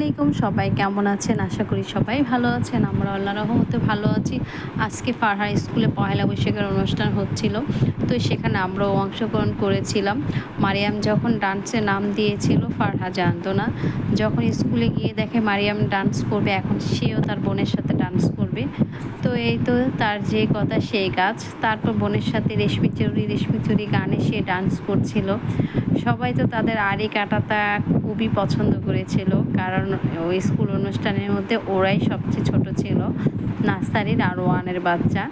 আলাইকুম, সবাই কেমন আছেন? আশা করি সবাই ভালো আছেন। আমরা আল্লাহ রহমতে ভালো আছি। আজকে ফারহা স্কুলে পহেলা বৈশাখের অনুষ্ঠান হচ্ছিল, তো সেখানে আমরাও অংশগ্রহণ করেছিলাম। মারিয়াম যখন ডান্সে নাম দিয়েছিল, ফারহা জানতো না। যখন স্কুলে গিয়ে দেখে মারিয়াম ডান্স করবে, এখন সেও তার বোনের সাথে ডান্স করবে। তো এই তো তার যে কথা, সেই কাজ। তারপর বোনের সাথে রেশমি চুরি রেশমি চুরি গানে সে ডান্স করছিল। সবাই তো তাদের আড়ি কাটাতা খুবই পছন্দ করেছিল, কারণ ওই স্কুল অনুষ্ঠানের মধ্যে ওরাই সবচেয়ে ছোট ছিল। নার্সারির আর ওয়ানের বাচ্চা।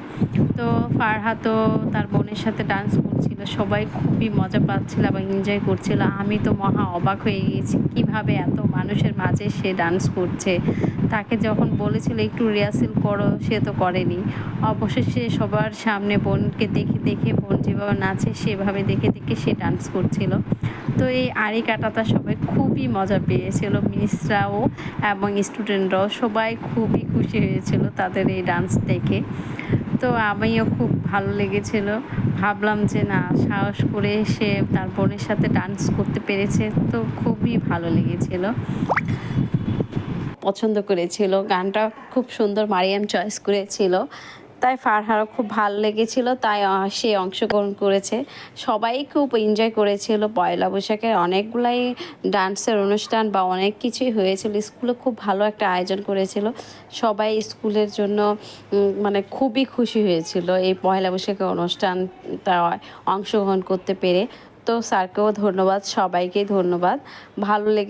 তো ফারহা তো তার বোনের সাথে ডান্স করছিল। সবাই খুবই মজা পাচ্ছিল এবং এনজয় করছিল। আমি তো মহা অবাক হয়ে গিয়েছি, কীভাবে এত মানুষের মাঝে সে ডান্স করছে। তাকে যখন বলেছিল, একটু রিহার্সেল করো, সে তো করেনি। অবশেষে সবার সামনে বোনকে দেখে দেখে, বোন যেভাবে নাচে সেভাবে দেখে দেখে সে ডান্স করছিল। তো এই আড়ি কাটাটা সবাই খুবই মজা পেয়েছিল। মিসরাও এবং স্টুডেন্টরাও সবাই খুবই খুশি হয়েছিল তাদের এই ডান্স দেখে। তো আমিও খুব ভালো লেগেছিল। ভাবলাম যে না, সাহস করে সে তার বোনের সাথে ডান্স করতে পেরেছে তো খুবই ভালো লেগেছিল। পছন্দ করেছিল। গানটা খুব সুন্দর মারিয়াম চয়েস করেছিল। তাই ফারহারও খুব ভালো লেগেছিল, তাই সে অংশগ্রহণ করেছে। সবাই খুব এনজয় করেছিল। পয়লা বৈশাখের অনেকগুলাই ডান্সের অনুষ্ঠান বা অনেক কিছুই হয়েছিল। স্কুলে খুব ভালো একটা আয়োজন করেছিল। সবাই স্কুলের জন্য মানে খুবই খুশি হয়েছিল এই পয়লা বৈশাখের অনুষ্ঠানটা অংশগ্রহণ করতে পেরে। তো স্যারকেও ধন্যবাদ, সবাইকেই ধন্যবাদ। ভালো লেগে